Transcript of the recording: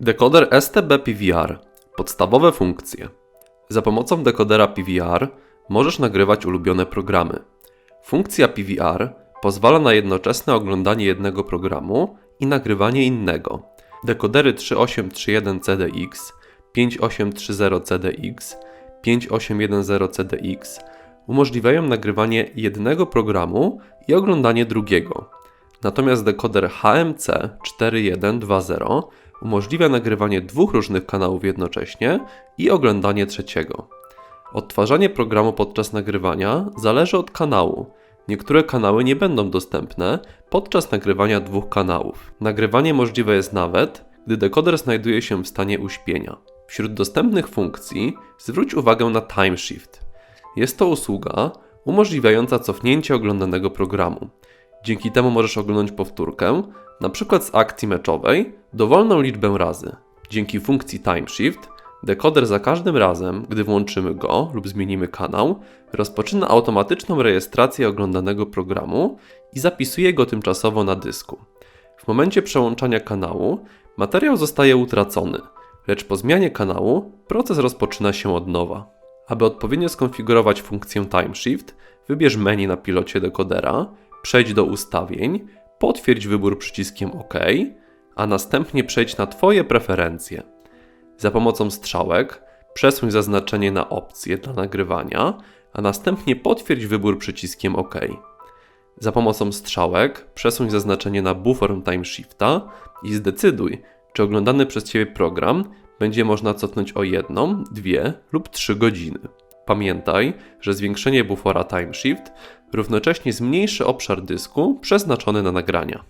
Dekoder STB PVR. Podstawowe funkcje. Za pomocą dekodera PVR możesz nagrywać ulubione programy. Funkcja PVR pozwala na jednoczesne oglądanie jednego programu i nagrywanie innego. Dekodery 3831CDX, 5830CDX, 5810CDX umożliwiają nagrywanie jednego programu i oglądanie drugiego. Natomiast dekoder HMC 4120 umożliwia nagrywanie dwóch różnych kanałów jednocześnie i oglądanie trzeciego. Odtwarzanie programu podczas nagrywania zależy od kanału. Niektóre kanały nie będą dostępne podczas nagrywania dwóch kanałów. Nagrywanie możliwe jest nawet, gdy dekoder znajduje się w stanie uśpienia. Wśród dostępnych funkcji zwróć uwagę na Time Shift. Jest to usługa umożliwiająca cofnięcie oglądanego programu. Dzięki temu możesz oglądać powtórkę, na przykład z akcji meczowej, dowolną liczbę razy. Dzięki funkcji Time Shift, dekoder za każdym razem, gdy włączymy go lub zmienimy kanał, rozpoczyna automatyczną rejestrację oglądanego programu i zapisuje go tymczasowo na dysku. W momencie przełączania kanału materiał zostaje utracony, lecz po zmianie kanału proces rozpoczyna się od nowa. Aby odpowiednio skonfigurować funkcję Time Shift, wybierz menu na pilocie dekodera, przejdź do ustawień, potwierdź wybór przyciskiem OK, a następnie przejdź na Twoje preferencje. Za pomocą strzałek przesuń zaznaczenie na opcję dla nagrywania, a następnie potwierdź wybór przyciskiem OK. Za pomocą strzałek przesuń zaznaczenie na bufor Time Shifta i zdecyduj, czy oglądany przez Ciebie program będzie można cofnąć o jedną, dwie lub trzy godziny. Pamiętaj, że zwiększenie bufora Time Shift równocześnie zmniejszy obszar dysku przeznaczony na nagrania.